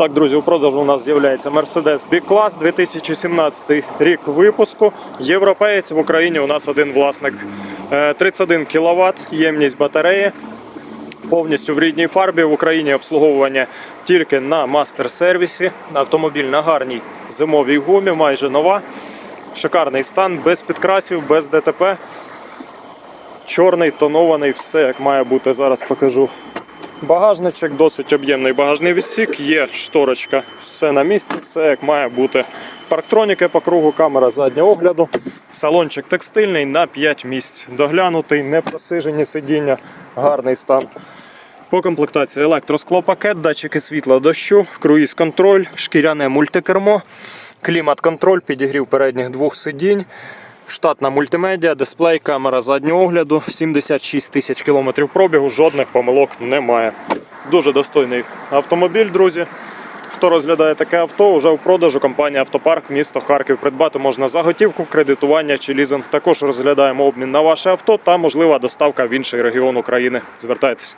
Так, друзі, у продажу у нас з'являється Mercedes B-Class 2017 рік випуску. Європеєць в Україні у нас один власник. Е, 31 кВт ємність батареї. Повністю в рідній фарбі в Україні обслуговування тільки на мастер-сервісі. Автомобіль на гарній зимовій гумі, майже нова. Шикарний стан, без підкрасів, без ДТП. Чорний, тонований, все як має бути. Зараз покажу. Багажничок, досить об'ємний багажний відсік, є шторочка, все на місці, все як має бути. Парктроніки по кругу, камера заднього огляду, салончик текстильний на 5 місць. Доглянутий, не просижені сидіння, гарний стан. По комплектації електросклопакет, датчики світла дощу, круїз-контроль, шкіряне мультикермо, клімат-контроль, підігрів передніх двох сидінь, штатна мультимедіа, дисплей, камера заднього огляду, 76 тисяч кілометрів пробігу, жодних помилок немає. Дуже достойний автомобіль, друзі. Хто розглядає таке авто, вже в продажу компанія Автопарк, місто Харків. Придбати можна за готівку в кредитування чи лізинг. Також розглядаємо обмін на ваше авто та можлива доставка в інший регіон України. Звертайтеся.